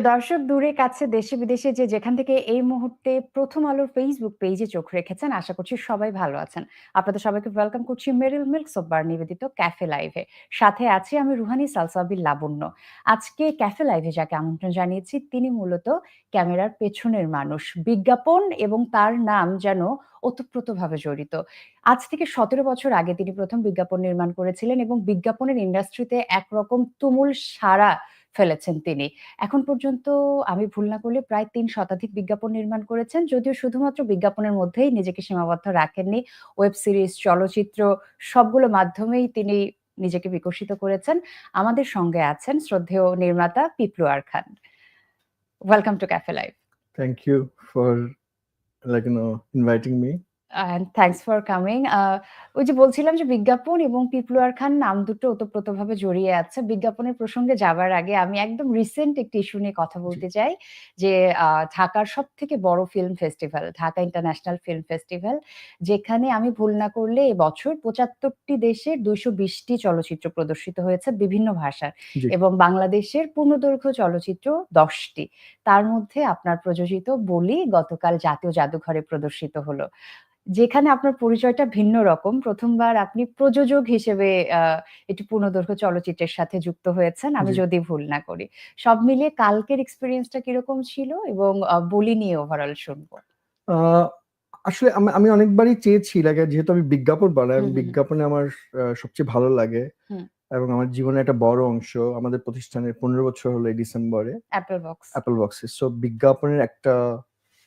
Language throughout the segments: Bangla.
প্রিয় দর্শক, দূরে কাছে দেশে বিদেশে যে যেখান থেকে এই মুহূর্তে প্রথম আলোর ফেসবুক পেজে চোখ রেখেছেন, আশা করছি সবাই ভালো আছেন। আপনাদের সবাইকে ওয়েলকাম করছি মেরিল মিল্ক সোপবার নিবেদিত ক্যাফে লাইভে সাথে আছি আমি রুহানি সালসাবিল লাবণ্য। আজকে ক্যাফে লাইভে যাকে আমন্ত্রণ জানিয়েছি, তিনি মূলত ক্যামেরার পেছনের মানুষ, বিজ্ঞাপন এবং তার নাম যেন ওতপ্রোতভাবে জড়িত। আজ থেকে সতেরো বছর আগে তিনি প্রথম বিজ্ঞাপন নির্মাণ করেছিলেন এবং বিজ্ঞাপনের ইন্ডাস্ট্রিতে একরকম তুমুল সারা ফেলেছেন তিনি। এখন পর্যন্ত আমি ভুল না করলে প্রায় তিন শতাধিক বিজ্ঞাপন নির্মাণ করেছেন, যদিও শুধুমাত্র বিজ্ঞাপনের মধ্যেই নিজেকে সীমাবদ্ধ রাখেননি। ওয়েব সিরিজ, চলচ্চিত্র সবগুলো মাধ্যমেই তিনি নিজেকে বিকশিত করেছেন। আমাদের সঙ্গে আছেন শ্রদ্ধেয় নির্মাতা পিপলুয়ার Khan. Welcome to cafe live thank you for like, you know. And thanks for coming ওই যে বলছিলাম যে বিজ্ঞাপন এবং পিপলুয়ার খান নাম দুটো ওতপ্রোতভাবে জড়িয়ে আছে। বিজ্ঞাপনের প্রসঙ্গে যাবার আগে আমি একদম রিসেন্ট একটি ইস্যু নিয়ে কথা বলতে চাই যে ঢাকার সব থেকে বড় film festival Dhaka international film festival যেখানে আমি ভুল না করলে এবছর পঁচাত্তরটি দেশের দুইশো বিশটি চলচ্চিত্র প্রদর্শিত হয়েছে বিভিন্ন ভাষার। এবং বাংলাদেশের পূর্ণদৈর্ঘ্য চলচ্চিত্র দশটি। তার মধ্যে আপনার প্রযোজিত বলি গতকাল জাতীয় জাদুঘরে প্রদর্শিত হলো। যেখানে আপনার পরিচয়টা ভিন্ন রকম। প্রথমবার আপনি প্রযোজক হিসেবে একটি পূর্ণদৈর্ঘ্য চলচ্চিত্রের সাথে যুক্ত হয়েছেন আমি যদি ভুল না করি। সব মিলিয়ে কালকের এক্সপিরিয়েন্সটা কীরকম ছিল এবং বলি নিয়ে ওভারঅল শুনব? আসলে আমি অনেকবারই চেয়েছি লাগে যেহেতু আমি বিজ্ঞাপন বানাই। বিজ্ঞাপনে আমার সবচেয়ে ভালো লাগে এবং আমার জীবনে একটা বড় অংশ। আমাদের প্রতিষ্ঠানের পনেরো বছর হলো এই ডিসেম্বরে অ্যাপেল বক্স অ্যাপল বক্সে সো বিজ্ঞাপনের একটা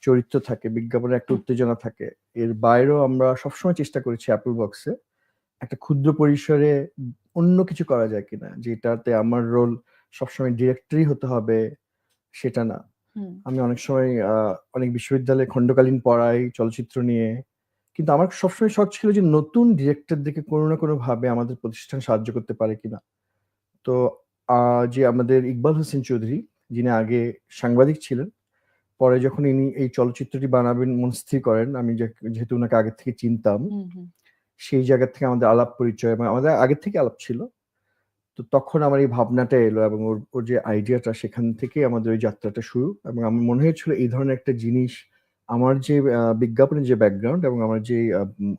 চরিত্র থাকে বিজ্ঞাপনের একটা উত্তেজনা থাকে। এর বাইরেও আমরা সবসময় চেষ্টা করেছি অ্যাপল বক্সে একটা ক্ষুদ্র পরিসরে অন্য কিছু করা যায় কিনা যেটাতে আমার রোল সবসময় ডিরেক্টরই হতে হবে সেটা না। আমি অনেক সময় অনেক বিশ্ববিদ্যালয়ে খণ্ডকালীন পড়াই চলচ্চিত্র নিয়ে। কিন্তু আমার সবসময় শখ ছিল যে নতুন ডিরেক্টর ডিরেক্টরদেরকে কোনো না কোনো ভাবে আমাদের প্রতিষ্ঠান সাহায্য করতে পারে কিনা। তো আহ, যে আমাদের ইকবাল হোসেন চৌধুরী যিনি আগে সাংবাদিক ছিলেন পরে যখন ইনি এই চলচ্চিত্রটি বানাবেন মনস্থির করেন আমি যে- যেহেতু ওনাকে আগে থেকে চিনতাম সেই জায়গা থেকে আমাদের আলাপ পরিচয় এবং আমাদের আগের থেকে আলাপ ছিল। তো তখন আমার এই ভাবনাটা এলো এবং ওর ওর যে আইডিয়াটা সেখান থেকে আমাদের ওই যাত্রাটা শুরু এবং আমার মনে হয়েছিল এই ধরনের একটা জিনিস আমার যে বিজ্ঞাপনের যে ব্যাকগ্রাউন্ড এবং আমার যে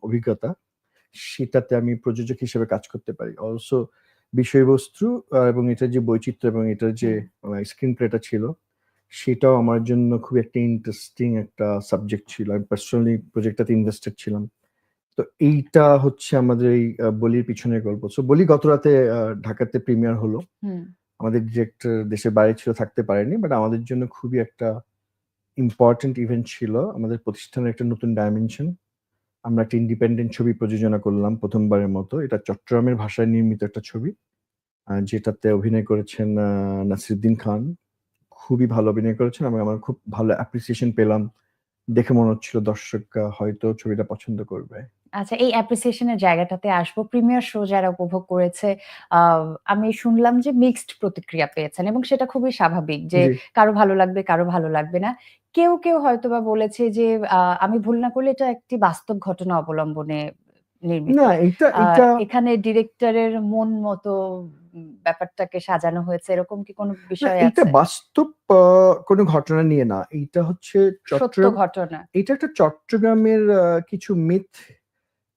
অভিজ্ঞতা সেটাতে আমি প্রযোজক হিসেবে কাজ করতে পারি। অলসো বিষয়বস্তু এবং এটার যে বৈচিত্র্য এবং এটার যে স্ক্রিন প্লেটা ছিল সেটাও আমার জন্য খুব একটা ইন্টারেস্টিং একটা সাবজেক্ট ছিল। আমি পার্সোনালি প্রজেক্টটাতে ইনভেস্টেড ছিলাম। তো এইটা হচ্ছে আমাদের এই বলির পিছনের গল্প। সো বলি গত রাতে ঢাকাতে প্রিমিয়ার হলো। আমাদের ডিরেক্টর দেশের বাইরে ছিল থাকতে পারেনি বাট আমাদের জন্য খুবই একটা ইম্পর্টেন্ট ইভেন্ট ছিল। আমাদের প্রতিষ্ঠানের একটা নতুন ডাইমেনশন আমরা একটা ইন্ডিপেন্ডেন্ট ছবি প্রযোজনা করলাম প্রথমবারের মতো। এটা চট্টগ্রামের ভাষায় নির্মিত একটা ছবি যেটাতে অভিনয় করেছেন আহ, নাসিরুদ্দিন খান। খুবই ভালো অভিনয় করেছেন এবং আমার খুব ভালো অ্যাপ্রিসিয়েশন পেলাম। দেখে মনে হচ্ছিল দর্শকরা হয়তো ছবিটা পছন্দ করবে। আচ্ছা এই অ্যাপ্রিসিয়েশনের জায়গাটাতে আসব। প্রিমিয়ার শো যারা উপভোগ করেছে আহ, আমি শুনলাম যে মিক্সড প্রতিক্রিয়া পেয়েছেন এবং সেটা খুবই স্বাভাবিক যে কারও ভালো লাগবে কারও ভালো লাগবে না। কেউ কেউ হয়তোবা বলেছে যে আমি ভুল না করলে এটা একটি বাস্তব ঘটনা অবলম্বনে নির্মিত। এটা এখানে ডিরেক্টরের মন মতো ব্যাপারটাকে সাজানো হয়েছে এরকম কি কোনো বিষয় বিষয় এটা বাস্তব কোনো ঘটনা নিয়ে না এইটা হচ্ছে চট্টগ্রাম ঘটনা। এটা একটা চট্টগ্রামের কিছু মিথ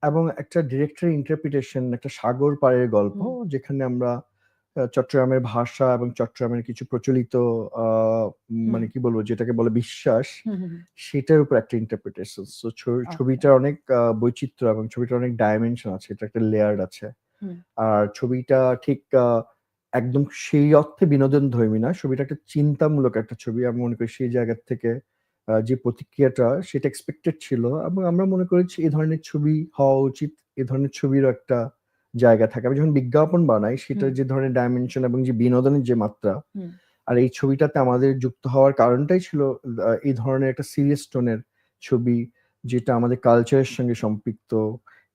এবং একটা ডিরেক্টর ইন্টারপ্রিটেশন একটা সাগর পাড়ের গল্প যেখানে আমরা চট্টগ্রামের ভাষা এবং চট্টগ্রামের কিছু প্রচলিত আহ, মানে কি বলব যেটাকে বলে বিশ্বাস। সেটার উপর একটা ইন্টারপ্রিটেশন সো ছবিটার অনেক বৈচিত্র্য এবং ছবিটার অনেক ডাইমেনশন আছে এটা একটা লেয়ার আছে। আর ছবিটা ঠিক আহ, একদম সেই অর্থে বিনোদন ধর্মী না ছবিটা একটা চিন্তামূলক একটা ছবি। আমি মনে করি সেই জায়গা থেকে যে প্রতিক্রিয়াটা সেটা এক্সপেক্টেড ছিল। এবং আমরা মনে করেছি এই ধরনের ছবি হওয়া উচিত এই ধরনের ছবিরও একটা জায়গা থাকে। আমি যখন বিজ্ঞাপন বানাই সেটার যে ধরনের ডাইমেনশন এবং যে বিনোদনের যে মাত্রা আর এই ছবিটাতে আমাদের যুক্ত হওয়ার কারণটাই ছিল এই ধরনের একটা সিরিয়াস টোনের ছবি যেটা আমাদের কালচারের সঙ্গে সম্পৃক্ত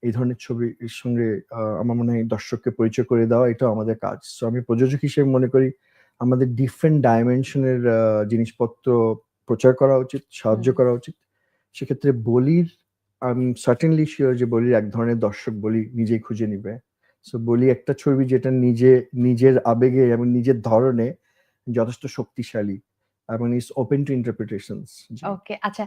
এই ধরনের ছবির সঙ্গে আমার মনে হয় দর্শককে পরিচয় করে দেওয়া এটা আমাদের কাজ। তো আমি প্রযোজক হিসেবে মনে করি আমাদের ডিফারেন্ট ডাইমেনশনের জিনিসপত্র প্রচার করা উচিত সাহায্য করা উচিত। সেক্ষেত্রে বলির আমি সার্টেনলি শিওর যে বলির এক ধরনের দর্শক বলি নিজেই খুঁজে নিবে। সো বলি একটা ছবি যেটা নিজে নিজের আবেগে এবং নিজের ধরনে যথেষ্ট শক্তিশালী এবং is open to interpretations okay আচ্ছা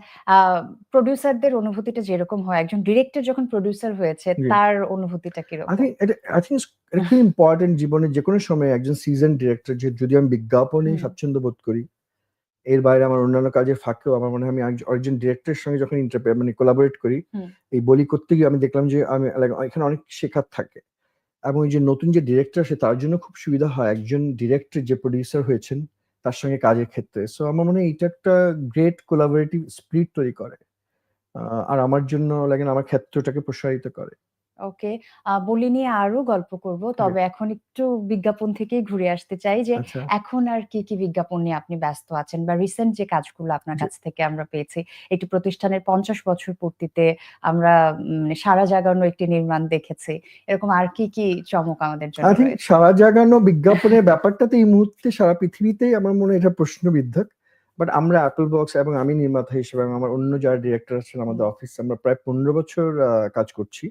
প্রোডিউসারদের অনুভূতিটা যেরকম হয় একজন ডিরেক্টর যখন প্রোডিউসার হয়েছে তার অনুভূতিটা আই কীরকম থিঙ্ক এটা আই থিঙ্ক এটা খুব ইম্পর্টেন্ট জীবনে যে কোনো সময় একজন সিজন ডিরেক্টর যে যদি আমি বিজ্ঞাপনে। স্বাচ্ছন্দ্য বোধ করি এর বাইরে আমার অন্যান্য কাজের ফাঁকেও আমার মনে হয় আমি একজ- একজন ডিরেক্টরের সঙ্গে যখন ইন্টারপ্রে মানে কোলাবোরেট করি এই বলি করতে গিয়ে আমি দেখলাম যে আমি এখানে অনেক শেখার থাকে। এবং এই যে নতুন যে ডিরেক্টর আসে, তার জন্য খুব সুবিধা হয় একজন ডিরেক্টর যে প্রডিউসার হয়েছেন, তার সঙ্গে কাজের ক্ষেত্রে। সো আমার মনে হয় এটা একটা গ্রেট কোলাবোরেটিভ স্পিরিট তৈরি করে। আর আমার জন্য লাগে আমার ক্ষেত্রটাকে প্রসারিত করে। ওকে বলি নিয়ে আরও গল্প করব। তবে এখন একটু বিজ্ঞাপন থেকেই ঘুরে আসতে চাই যে আচ্ছা। এখন আর কি কি বিজ্ঞাপন নিয়ে আপনি ব্যস্ত আছেন? বা রিসেন্ট যে কাজগুলো আপনার কাছ থেকে আমরা পেয়েছি একটি প্রতিষ্ঠানের পঞ্চাশ বছর পূর্তিতে আমরা সারা জাগানো একটি নির্মাণ দেখেছি। এরকম আর কি কি চমক আমাদের জন্য সারা জাগানো বিজ্ঞাপনের ব্যাপারটা তো এই মুহূর্তে সারা পৃথিবীতেই আমার মনে এটা প্রশ্নবিদ্ধক। বাট আমরা অ্যাপল বক্স এবং আমি নির্মাতা হিসেবে আমার অন্য যারা ডিরেক্টর আছেন আমাদের। অফিস আমরা প্রায় পনেরো বছর কাজ করছি।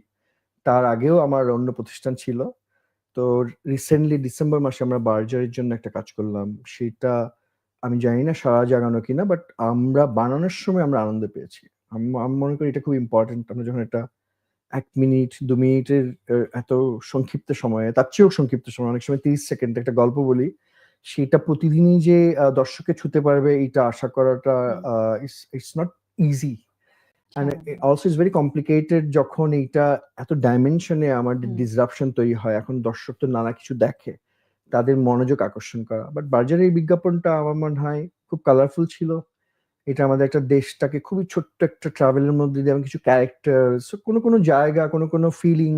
তার আগেও আমার অন্য প্রতিষ্ঠান ছিল। তো রিসেন্টলি ডিসেম্বর মাসে আমরা বার্জারের জন্য একটা কাজ করলাম। সেটা আমি জানি না সারা জাগানো কিনা বাট আমরা বানানোর সময় আমরা আনন্দ পেয়েছি। আমি মনে করি এটা খুব ইম্পর্টেন্ট আমরা যখন একটা এক মিনিট দু মিনিটের এত সংক্ষিপ্ত সময়ে তার চেয়েও সংক্ষিপ্ত সময় অনেক সময় তিরিশ সেকেন্ড একটা গল্প বলি সেটা প্রতিদিনই যে দর্শককে ছুতে পারবে এটা আশা করাটা it's not easy. Also is very complicated যখন এইটা এত ডাইমেনশনে আমাদের ডিসরাপশন তৈরি হয়। এখন দর্শক তো নানা কিছু দেখে তাদের মনোযোগ আকর্ষণ করা। বাট বাজারের এই বিজ্ঞাপনটা আমার মনে হয় খুব কালারফুল ছিল। এটা আমাদের একটা দেশটাকে খুবই ছোট্ট একটা ট্রাভেলের মধ্যে দিয়ে কিছু ক্যারেক্টার কোনো কোনো জায়গা কোনো কোনো ফিলিং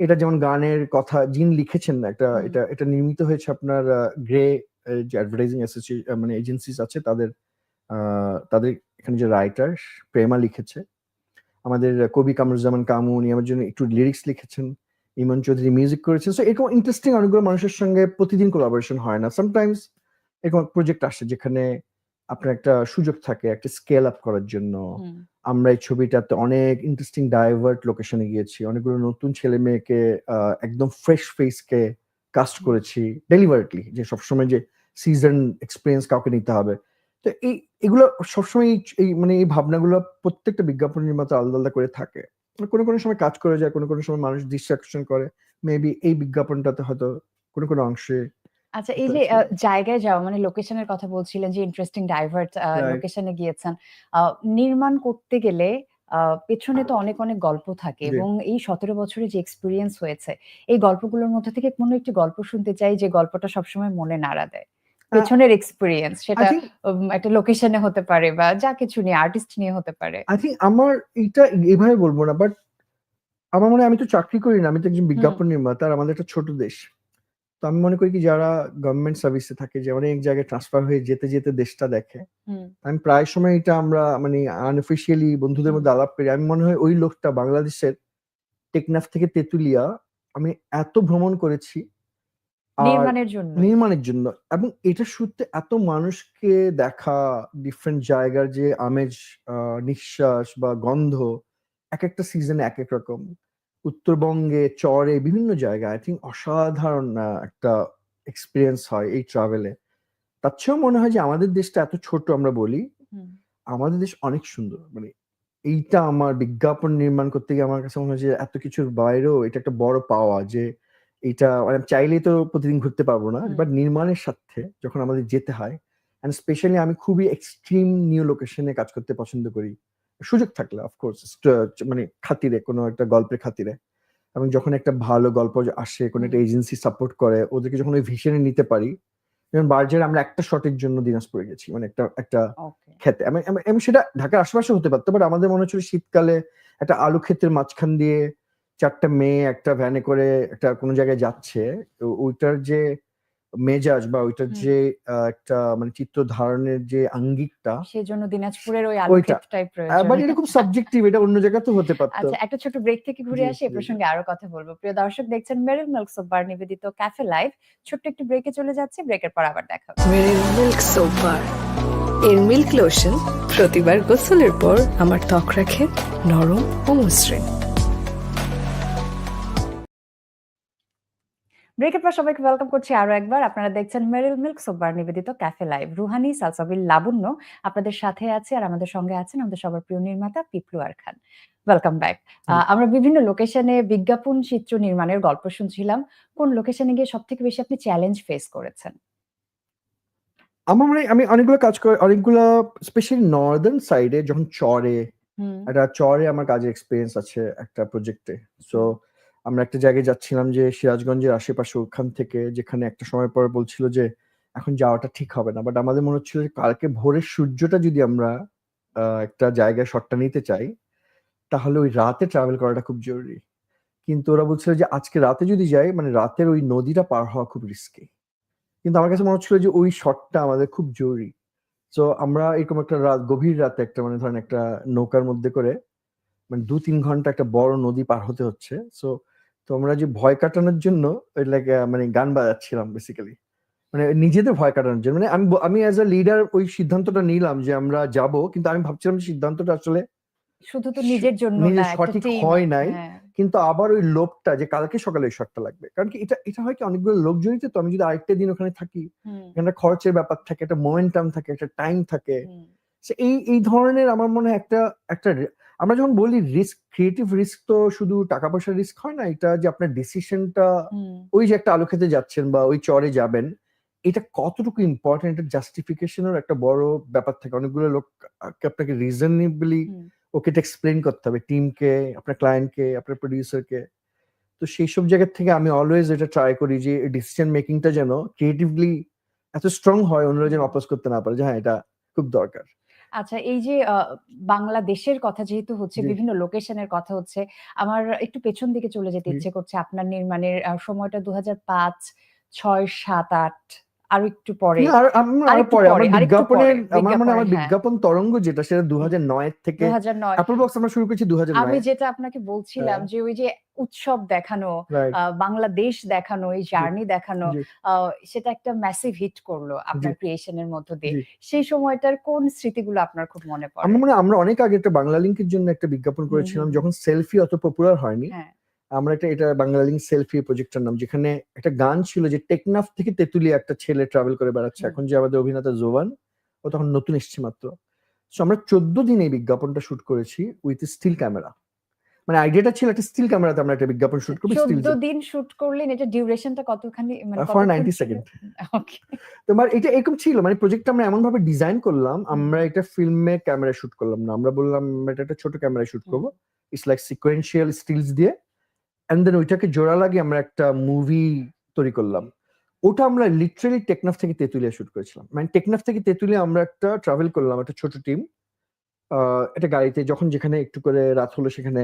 এটা যেমন গানের কথা যিন লিখেছেন একটা এটা এটা নির্মিত হয়েছে আপনার গ্রে যে অ্যাডভার্টাইজিং অ্যাসোসিয়েশন মানে এজেন্সিস আছে তাদের তাদের এখানে যে রাইটার প্রেমা লিখেছে। আমাদের কবি কামরুজ্জামান কামু উনি আমার জন্য একটু লিরিক্স লিখেছেন। ইমন চৌধুরী মিউজিক করেছেন। সো এরকম ইন্টারেস্টিং অনেকগুলো মানুষের সঙ্গে প্রতিদিন কোলাবোরেশন হয় না। সামটাইমস এরকম প্রজেক্ট আসে যেখানে আপনার একটা সুযোগ থাকে একটা স্কেল আপ করার জন্য। আমরা এই ছবিটাতে অনেক ইন্টারেস্টিং ডাইভার্ট লোকেশনে গিয়েছি। অনেকগুলো নতুন ছেলে মেয়েকে একদম ফ্রেশ ফেসকে কাস্ট করেছি। ডেলিভারেটলি যে সবসময় যে সিজন এক্সপিরিয়েন্স কাউকে নিতে হবে। তো এই এগুলো সবসময় এই- মানে এই ভাবনাগুলো প্রত্যেকটা বিজ্ঞাপন নির্মাতা আলাদা আলাদা করে থাকে। কোনো কোনো সময় কাজ করে যায় কোনো কোনো সময় মানুষ আকর্ষণ করে। মেবি এই বিজ্ঞাপনটাতে হয়তো কোনো কোনো অংশে আচ্ছা এই যে জায়গায় যাওয়া মানে লোকেশনের কথা বলছিলেন যে ইন্টারেস্টিং ডাইভার্ট. লোকেশনে গিয়েছেন। নির্মাণ করতে গেলে আহ, পেছনে তো অনেক অনেক গল্প থাকে এবং এই সতেরো বছরে যে এক্সপিরিয়েন্স হয়েছে এই গল্পগুলোর মধ্যে থেকে কোনো একটি গল্প শুনতে চাই যে গল্পটা সবসময় মনে নাড়া দেয়। পেছনের এক্সপিরিয়েন্স সেটা একটা লোকেশনে হতে পারে বা যা কিছু নিয়ে আর্টিস্ট নিয়ে হতে পারে। আই থিঙ্ক আমার এটা এভাবে বলব না বাট আমার মনে আমি তো চাকরি করি না আমি তো একজন বিজ্ঞাপন নির্মাতা আর আমাদের একটা ছোট দেশ। তো আমি মনে করি কি যারা গভর্নমেন্ট সার্ভিসে থাকে যে অনেক জায়গায় ট্রান্সফার হয়ে যেতে যেতে দেশটা দেখে আমি প্রায় সময় এটা আমরা মানে আনঅফিসিয়ালি বন্ধুদের মধ্যে আলাপ করি। আমি মনে হয় ওই লোকটা বাংলাদেশের টেকনাফ থেকে তেতুলিয়া আমি এত ভ্রমণ করেছি নির্মাণের জন্য। নির্মাণের জন্য। এবং এটা শুনতে এত মানুষকে দেখা ডিফারেন্ট জায়গার যে আমেজ নিঃশ্বাস বা গন্ধ এক একটা সিজনে এক এক রকম। উত্তরবঙ্গে চরে বিভিন্ন জায়গায় আই থিঙ্ক অসাধারণ একটা এক্সপিরিয়েন্স হয় এই ট্রাভেলে তার চেয়েও মনে হয় যে আমাদের দেশটা এত ছোট আমরা বলি আমাদের দেশ অনেক সুন্দর। মানে এইটা আমার বিজ্ঞাপন নির্মাণ করতে গিয়ে আমার কাছে মনে হয় যে এত কিছুর বাইরেও এটা একটা বড় পাওয়া যে এটা মানে চাইলেই তো প্রতিদিন ঘুরতে পারব না। বাট নির্মাণের সাথে যখন আমাদের যেতে হয় অ্যান্ড স্পেশালি আমি খুবই এক্সট্রিম নিউ লোকেশনে কাজ করতে পছন্দ করি সুযোগ থাকলে অফকোর্স মানে খাতিরে কোনো একটা গল্পের খাতিরে এবং যখন একটা ভালো গল্প আসে কোনো একটা এজেন্সি সাপোর্ট করে ওদেরকে যখন ওই ভিশনে নিতে পারি যেমন বার্জারে আমরা একটা শটের জন্য দিনাজপুরে গেছি মানে একটা একটা খেতে আমি সেটা ঢাকার আশেপাশে হতে পারতো বাট আমাদের মনে হচ্ছিল শীতকালে একটা আলু ক্ষেতের মাঝখান দিয়ে চারটা মেয়ে একটা ভ্যানে করে একটা কোনো জায়গায় যাচ্ছে তো ওইটার যে মেজাজ বা ওইটার যে আহ, একটা মানে চিত্র ধারণের যে আঙ্গিকটা সেজন্য দিনাজপুরের ওই। আলোক্ষেপটাই প্রয়োজন বাট এটা খুব সাবজেক্টিভ এটা অন্য জায়গাতেও হতে পারতো। আচ্ছা একটা ছোট ব্রেক থেকে ঘুরে আসি এ জি। প্রসঙ্গে আরও কথা বলব। প্রিয় দর্শক দেখছেন মেরিল মিল্ক সোপার নিবেদিত ক্যাফে লাইভ ছোট্ট একটু ব্রেকে চলে যাচ্ছে ব্রেকের পর আবার দেখা হবে। মেরিল মিল্ক সোপ বার এর মিল্ক লোশন প্রতিবার গোসলের পর আমার ত্বক রাখে নরম ও মসৃণ। ব্রেকের পর সবাইকে ওয়েলকাম করছি আরও একবার। আপনারা দেখছেন মেরিল মিল্ক সোপার নিবেদিত ক্যাফে লাইভ রুহানি সালসাবিল লাবণ্য আপনাদের সাথে আছে আর আমাদের সঙ্গে আছেন আমাদের সবার প্রিয় নির্মাতা পিপলু আর খান। ওয়েলকাম ব্যাক আমরা বিভিন্ন লোকেশনে বিজ্ঞাপন চিত্র নির্মাণের গল্প শুনছিলাম। কোন লোকেশনে গিয়ে সব থেকে বেশি আপনি চ্যালেঞ্জ ফেস করেছেন? আমার মনে আমি অনেকগুলো কাজ করে অনেকগুলো স্পেশালি নর্দার্ন সাইডে যখন চরে একটা চরে আমার কাজের এক্সপিরিয়েন্স আছে একটা প্রজেক্টে সো আমরা একটা জায়গায় যাচ্ছিলাম যে সিরাজগঞ্জের আশেপাশে ওখান থেকে, যেখানে একটা সময় পর বলছিল যে এখন যাওয়াটা ঠিক হবে না। বাট আমাদের মনে হচ্ছিল যে কালকে ভোরের সূর্যটা যদি আমরা একটা জায়গায় শটটা নিতে চাই, তাহলে ওই রাতে ট্রাভেল করাটা খুব জরুরি। কিন্তু ওরা বলছিল যে আজকে রাতে যদি যাই মানে রাতের ওই নদীটা পার হওয়া খুব রিস্কি কিন্তু আমার কাছে মনে হচ্ছিল যে ওই শটটা আমাদের খুব জরুরি। তো আমরা এরকম একটা রাত গভীর রাতে একটা মানে ধরেন একটা নৌকার মধ্যে করে মানে দু তিন ঘণ্টা একটা বড় নদী পার হতে হচ্ছে। সো তো আমরা যে ভয় কাটানোর জন্য লাইক মানে গান বাজাচ্ছিলাম বেসিক্যালি মানে নিজেদের ভয় কাটানোর জন্য। মানে আমি আমি অ্যাজ আ লিডার ওই সিদ্ধান্তটা নিলাম যে আমরা যাব কিন্তু আমি ভাবছিলাম সিদ্ধান্তটা আসলে শুধু তো নিজের জন্য না সঠিক হয় নাই। হ্যাঁ, কিন্তু আবার ওই লোভটা যে কালকে সকালে ওই শটটা লাগবে। কারণ কি এটা এটা হয় কি অনেকগুলো লোক জড়িত তো আমি যদি আরেকটা দিন ওখানে থাকি এখানে খরচের ব্যাপার থাকে একটা মোমেন্টাম থাকে একটা টাইম থাকে। এই এই ধরনের আমার মনে হয় একটা একটা আমরা যখন বলি রিস্ক ক্রিয়েটিভ রিস্ক তো শুধু টাকা পয়সার রিস্ক হয় না এটা যে আপনার ডিসিশনটা ওই যে একটা আলো খেতে যাচ্ছেন বা ওই চরে যাবেন এটা কতটুকু ইম্পর্টেন্ট এটা জাস্টিফিকেশনের একটা বড় ব্যাপার থাকে। অনেকগুলো লোক আপনাকে রিজনেবলি ওকে এটা এক্সপ্লেন করতে হবে। টিমকে আপনার ক্লায়েন্টকে আপনার প্রডিউসারকে তো সেই সব জায়গা থেকে আমি অলওয়েজ এটা ট্রাই করি যে ডিসিশন মেকিংটা যেন ক্রিয়েটিভলি এত স্ট্রং হয় অন্যরা যেন অপোজ করতে না পারে যে হ্যাঁ এটা খুব দরকার। আচ্ছা এই যে আহ, বাংলাদেশের কথা যেহেতু হচ্ছে বিভিন্ন লোকেশনের কথা হচ্ছে আমার একটু পেছন দিকে চলে যেতে ইচ্ছে করছে আপনার নির্মাণের সময়টা দু হাজার পাঁচ ছয় সাত আট। আরও একটু পরে। আর আমরা পরে। আমার বিজ্ঞাপনের আমার মানে আমার হ্যাঁ। বিজ্ঞাপন তরঙ্গ যেটা সেটা দু হাজার নয় থেকে দু হাজার নয়। অ্যাপল বক্স আমরা শুরু করেছি দু হাজার আমি যেটা আপনাকে বলছিলাম হ্যাঁ। যে ওই যে উৎসব দেখানো বাংলাদেশ দেখানো এই জার্নি দেখানো সেটা একটা ম্যাসিভ হিট করল আপনার ক্রিয়েশনের মধ্য দিয়ে। সেই সময়টার কোন স্মৃতিগুলো আপনার খুব মনে পড়ে? আমার মনে আমরা অনেক আগে একটা বাংলা লিঙ্কের জন্য একটা বিজ্ঞাপন করেছিলাম যখন সেলফি অত পপুলার হয়নি। হ্যাঁ। আমরা একটা এটা বাংলা লিঙ্ক সেলফি প্রজেক্টটার নাম যেখানে একটা গান ছিল যে টেকনাফ থেকে তেতুলিয়া একটা ছেলে ট্রাভেল করে বেড়াচ্ছে। এখন যে আমাদের অভিনেতা জোবান ও তখন নতুন এসছে মাত্র। সো আমরা চোদ্দ দিন এই বিজ্ঞাপনটা শুট করেছি উইথ স্টিল ক্যামেরা মানে আইডিয়াটা ছিল একটা স্টিল ক্যামেরাতে আমরা একটা বিজ্ঞাপন শুট করব স্টিল দিন শুট করলেন এটা ডিউরেশনটা কতখানি মানে ফর কতক্ষণ নাইনটি ছিল? Second Okay. তোমার এটা এরকম ছিল মানে প্রজেক্টটা আমরা এমন ভাবে ডিজাইন করলাম আমরা এটা ফিল্মে ক্যামেরা শুট করলাম না। আমরা বললাম এটা একটা ছোট ক্যামেরা শুট করব। ইটস লাইক সিকোয়েন্সিয়াল স্টিলস দিয়ে এন্ড দেন ওইটাকে জোড়া লাগিয়ে আমরা একটা মুভি তৈরি করলাম। ওটা আমরা লিটারালি টেকনাফ থেকে তেতুলিয়া শুট করেছিলাম। মানে টেকনাফ থেকে তেতুলিয়া আমরা একটা ট্রাভেল করলাম, একটা ছোট টিম একটা গাড়িতে যখন যেখানে একটু করে রাত হলো সেখানে।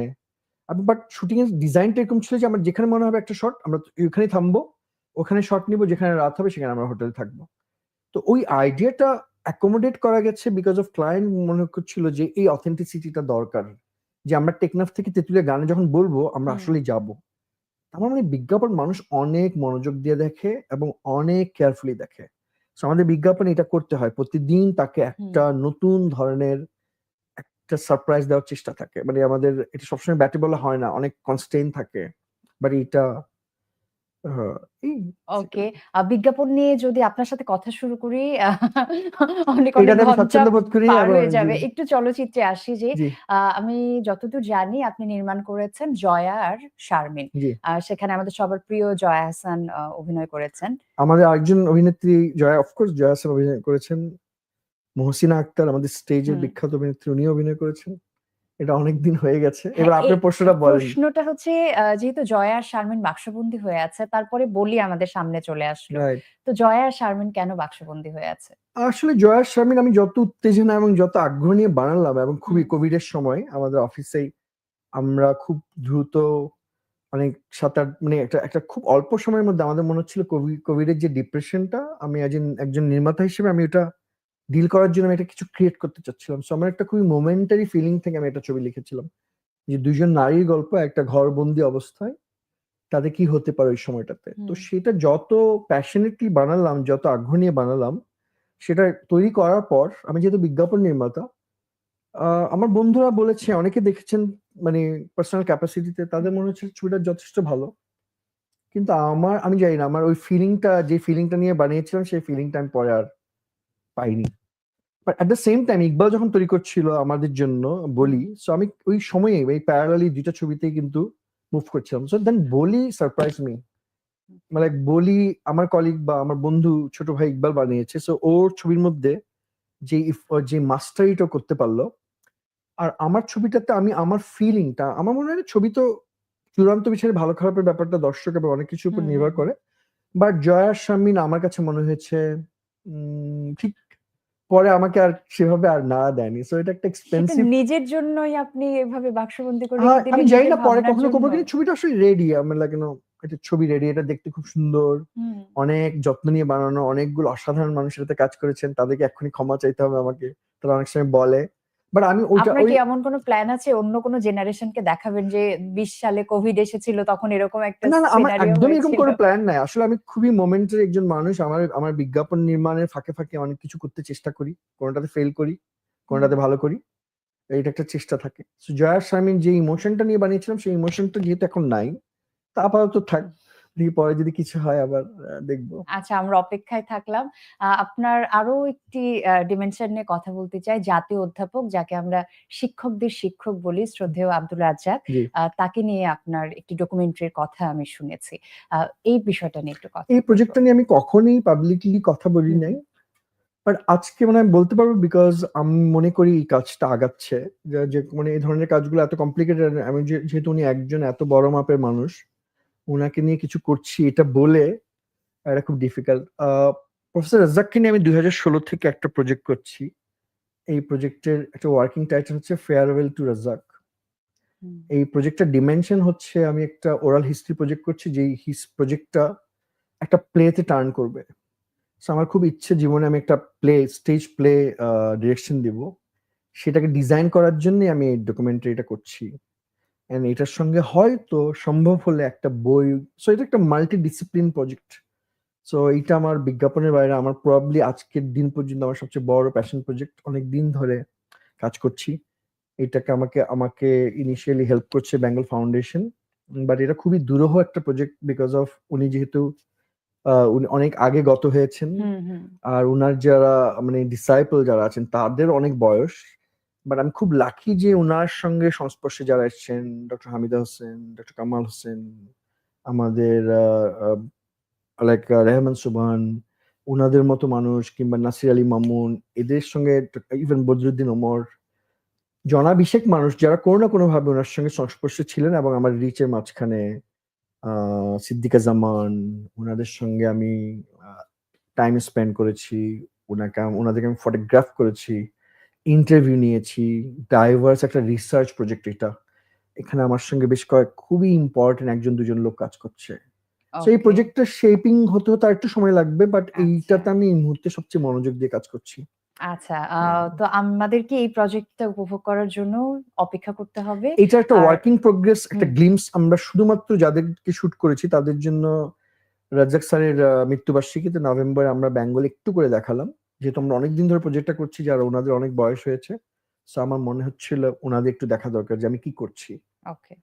বাট শুটিং এর ডিজাইনটা এরকম ছিল যে আমার যেখানে মনে হবে একটা শট আমরা ওখানে থামবো। ওখানে শট নিব, যেখানে রাত হবে সেখানে আমরা হোটেলে থাকব। তো ওই আইডিয়াটা অ্যাকোমোডেট করা গেছে বিকজ অফ ক্লায়েন্ট মনে করছিল যে এই অথেন্টিসিটিটা দরকার। যে আমরা টেকনাফ থেকে তেতুলিয়া গানে যখন বলব আমরা আসলে আসলেই যাব। আমার মানে বিজ্ঞাপন মানুষ অনেক মনোযোগ দিয়ে দেখে এবং অনেক কেয়ারফুলি দেখে। আমাদের বিজ্ঞাপন এটা করতে হয়। প্রতিদিন তাকে একটা নতুন ধরনের একটা সারপ্রাইজ দেওয়ার চেষ্টা থাকে। মানে আমাদের এটা সবসময় ব্যাটে বলা হয় না অনেক কনস্টেন্ট থাকে। বাট এটা এই ওকে বিজ্ঞাপন নিয়ে যদি আপনার সাথে কথা শুরু করি অনেক অনেক এটাতে আমি ঘণ্টা স্বাচ্ছন্দ্য বোধ করি পার এবং হয়ে যাবে। একটু চলচ্চিত্রে আসি যে জি। আমি যতদূর জানি আপনি নির্মাণ করেছেন জয়া আর শারমিন। জি। সেখানে আমাদের সবার প্রিয় জয়া হাসান আহ, অভিনয় করেছেন। আমাদের আরেকজন অভিনেত্রী জয়া অফকোর্স জয়া হাসান অভিনয় করেছেন। মহসিনা আক্তার আমাদের স্টেজের হুম। বিখ্যাত অভিনেত্রী উনিও অভিনয় করেছেন। এটা অনেক দিন হয়ে গেছে। এবার হ্যাঁ, আপনার প্রশ্নটা বলেন। প্রশ্নটা হচ্ছে যেহেতু জয়া আর শারমিন বাক্সবন্দী হয়ে আছে তারপরে বলি আমাদের সামনে চলে আসলো। তো জয়া আর শারমিন কেন বাক্সবন্দী হয়ে আছে? আসলে জয়া আর শারমিন আমি যত উত্তেজনা এবং যত আগ্রহ নিয়ে বানালাম এবং খুবই। কোভিড এর সময় আমাদের অফিসেই আমরা খুব দ্রুত অনেক ৭-৮ মানে একটা একটা খুব অল্প সময়ের মধ্যে আমাদের মনে হচ্ছিল কোভিড কোভিডের যে ডিপ্রেশনটা আমি একজন একজন নির্মাতা হিসেবে আমি ওটা ডিল করার জন্য আমি একটা কিছু ক্রিয়েট করতে চাচ্ছিলাম। সো আমার একটা খুবই মোমেন্টারি ফিলিং থেকে আমি একটা ছবি লিখেছিলাম। যে দুজন নারীর গল্প একটা ঘরবন্দি অবস্থায় তাদের কি হতে পারে ওই সময়টাতে। তো সেটা যত প্যাশনেটলি বানালাম, যত আগ্রহ নিয়ে বানালাম, সেটা তৈরি করার পর আমি যেহেতু বিজ্ঞাপন নির্মাতা, আমার বন্ধুরা বলেছে অনেকে দেখেছেন মানে পার্সোনাল ক্যাপাসিটিতে তাদের মনে হচ্ছে ছবিটা যথেষ্ট ভালো। কিন্তু আমার আমি জানি না আমার ওই ফিলিংটা যে ফিলিংটা নিয়ে বানিয়েছিলাম সেই ফিলিংটা আমি পরে আর পাইনি। But at the same time Iqbal যখন তৈরি করছিল আমাদের জন্য বলি, সো আমি ওই সময়ে এই প্যারালালি ২ টা ছবিতেই কিন্তু মুভ করছিলাম। সো দেন বলি সারপ্রাইজ মি। মানে বলি আমার কলিগ বা আমার বন্ধু ছোট ভাই ইকবাল বানিয়েছে। সো ওর ছবির মধ্যে যে যে মাস্টারিটা করতে পারল আর আমার ছবিটাতে আমি আমার ফিলিংটা আমার মনে হয় ছবি তো চূড়ান্ত বিচারে ভালো খারাপের ব্যাপারটা দর্শক এবং অনেক কিছুর উপর নির্ভর করে। বাট জয়া শারমিন আমার কাছে মনে হয়েছে উম ঠিক পরে আমাকে আর সেভাবে আর না দেয়নি। সো এটা একটা এক্সপেন্সিভ নিজের জন্যই আপনি এভাবে বাক্সবন্দি করে হ্যাঁ, আমি যাই জানি না পরে কখনো করব কিন্তু ছবিটা আসলে রেডি। আমার লাগে না এটা ছবি রেডি। এটা দেখতে খুব সুন্দর। অনেক যত্ন নিয়ে বানানো। অনেকগুলো অসাধারণ মানুষের সাথে কাজ করেছেন। তাদেরকে এক্ষুনি ক্ষমা চাইতে হবে আমাকে। তারা অনেক সময় বলে। বাট আমি ওইটা আপনার কি এমন কোনো প্ল্যান আছে অন্য কোনো জেনারেশনকে দেখাবেন যে ২০ সালে কোভিড এসেছিল তখন এরকম একটা না, না আমার একদমই এরকম কোনো প্ল্যান নাই। আসলে আমি খুবই মোমেন্টারি একজন মানুষ। আমার আমার বিজ্ঞাপন নির্মাণের ফাঁকে, ফাঁকে অনেক কিছু করতে চেষ্টা করি। কোনটাতে ফেইল করি, কোনটাতে ভালো করি। এইটা একটা চেষ্টা থাকে। জয়া শারমিন যে ইমোশনটা নিয়ে বানিয়েছিলাম সেই ইমোশনটা যেহেতু এখন নাই, তা আপাতত থাক। দেখি পরে যদি কিছু হয় আবার দেখব। আচ্ছা আমরা অপেক্ষায় থাকলাম। আপনার আরও একটি ডিমেনশন নিয়ে কথা বলতে চাই। জাতীয় অধ্যাপক যাকে আমরা শিক্ষকদের শিক্ষক বলি শ্রদ্ধেয় আব্দুল রাজ্জাক। জি। তাকে নিয়ে আপনার একটি ডকুমেন্টারির কথা আমি শুনেছি। এই বিষয়টা নিয়ে একটু কথা এই। প্রজেক্টটা নিয়ে আমি কখনোই পাবলিকলি কথা বলি নাই। বাট আজকে মনে বলতে পারব বিকজ আমি মনে করি এই কাজটা আগাচ্ছে। যে মানে এই ধরনের কাজগুলো এত কমপ্লিকেটেড আমি যেহেতু উনি একজন এত বড় মাপের মানুষ, উনাকে নিয়ে কিছু করছি এটা বলে এটা খুব ডিফিকাল্ট। প্রফেসর রাজ্জাককে নিয়ে আমি ২০১৬ থেকে একটা প্রজেক্ট করছি। এই প্রজেক্টের একটা ওয়ার্কিং টাইটেল হচ্ছে ফেয়ারওয়েল টু রাজ্জাক। হুম। এই প্রজেক্টটার ডিমেনশন হচ্ছে আমি একটা ওরাল হিস্ট্রি প্রজেক্ট করছি যেই হিস প্রজেক্টটা একটা প্লেতে টার্ন করবে। সো আমার খুব ইচ্ছে জীবনে আমি একটা প্লে স্টেজ প্লে ডিরেকশন দিব। সেটাকে ডিজাইন করার জন্যই আমি এই ডকুমেন্টারিটা করছি। অ্যান্ড এটার সঙ্গে হয়তো সম্ভব হলে একটা বই সো এটা একটা মাল্টি ডিসিপ্লিন প্রজেক্ট। সো এইটা আমার বিজ্ঞাপনের বাইরে আমার প্রবাবলি আজকের দিন পর্যন্ত আমার সবচেয়ে বড় প্যাশন প্রজেক্ট। অনেক দিন ধরে কাজ করছি। এটাকে আমাকে আমাকে ইনিশিয়ালি হেল্প করছে বেঙ্গল ফাউন্ডেশন। বাট এটা খুবই দুরূহ একটা প্রজেক্ট বিকজ অফ উনি যেহেতু উনি অনেক আগে গত হয়েছেন। আর উনার যারা মানে ডিসাইপল যারা আছেন তাদের অনেক বয়স। বাট আমি খুব লাকি যে ওনার সঙ্গে সংস্পর্শে যারা এসছেন ডক্টর হামিদা হোসেন, ডক্টর কামাল হোসেন, আমাদের লাইক রেহমান সুবহান, ওনাদের মতো মানুষ কিংবা নাসির আলী মামুন এদের সঙ্গে ইভেন বদরুদ্দিন ওমর জনাবিশেক মানুষ যারা কোনো না কোনোভাবে ওনার সঙ্গে সংস্পর্শে ছিলেন এবং আমার রিচের মাঝখানে সিদ্দিকা জামান ওনাদের সঙ্গে আমি টাইম স্পেন্ড করেছি। উনাকে ওনাদেরকে আমি ফটোগ্রাফ করেছি, ইন্টারভিউ নিয়েছি। ডাইভার্স একটা রিসার্চ প্রজেক্ট এটা। এখানে আমার সঙ্গে বেশ কয়েক খুবই ইম্পোর্টেন্ট ১ জন ২ জন লোক কাজ করছে। সো এই প্রজেক্টটা শেপিং হতে, হতে আরেকটু সময় লাগবে। বাট আচ্ছা। এইটাতে আমি এই মুহূর্তে সবচেয়ে মনোযোগ দিয়ে কাজ করছি। আচ্ছা। তো আমাদেরকে এই প্রজেক্টটা উপভোগ করার জন্য অপেক্ষা করতে হবে। এইটা একটা ওয়ার্কিং প্রোগ্রেস একটা হুম। গ্লিম্পস আমরা শুধুমাত্র যাদেরকে শুট করেছি তাদের জন্য রাজ্জাক স্যারের মৃত্যুবার্ষিকীতে নভেম্বরে আমরা বেঙ্গলে একটু করে দেখালাম। যেহেতু আমরা অনেকদিন ধরে প্রজেক্টটা করছি যারা ওনাদের অনেক বয়স হয়েছে। সো আমার মনে হচ্ছিল ওনাদের একটু দেখা দরকার যে আমি কি করছি। ওকে।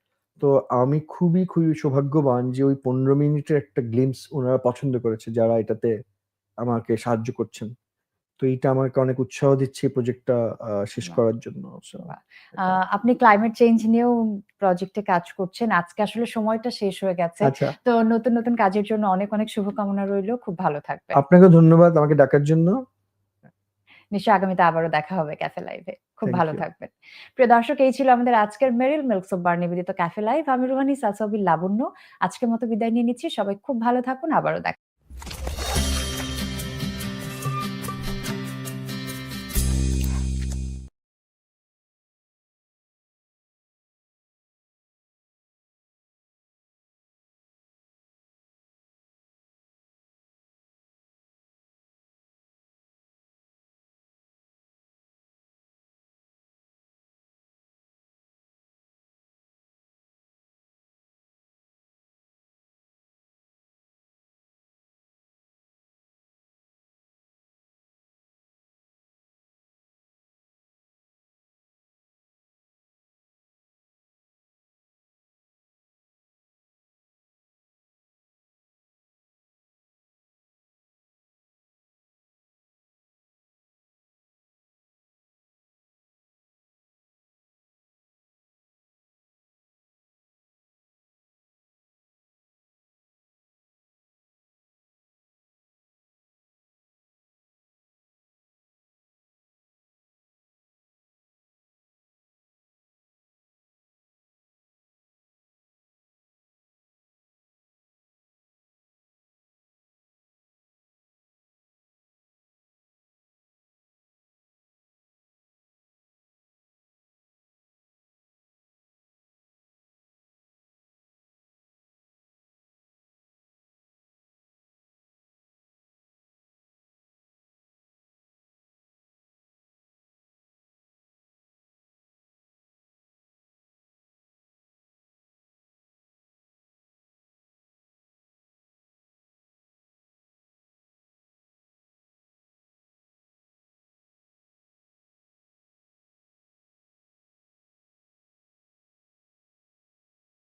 তো আমি খুবই, খুবই সৌভাগ্যবান যে ওই ১৫ মিনিটের একটা গ্লিম্পস ওনারা পছন্দ করেছে যারা এটাতে আমাকে সাহায্য করছেন। তো এটা আমাকে অনেক উৎসাহ দিচ্ছে প্রজেক্টটা শেষ করার জন্য। আপনি ক্লাইমেট চেঞ্জ নিয়েও প্রজেক্টে কাজ করছেন। আজকে আসলে সময়টা শেষ হয়ে গেছে। আচ্ছা। তো নতুন, নতুন কাজের জন্য অনেক, অনেক শুভকামনা রইল। খুব ভালো থাকবেন। আপনাকেও ধন্যবাদ আমাকে ডাকার জন্য। নিশ্চয়ই আগামীতে আবারও দেখা হবে ক্যাফে লাইভে। খুব ভালো থাকবেন। প্রিয় দর্শক এই ছিল আমাদের আজকের মেরিল মিল্ক অফ বার নিবেদিত ক্যাফে লাইভ। আমি রুহানি সাসবি লাবণ্য। আজকের মতো বিদায় নিয়ে নিচ্ছি। সবাই খুব ভালো থাকুন। আবারও দেখা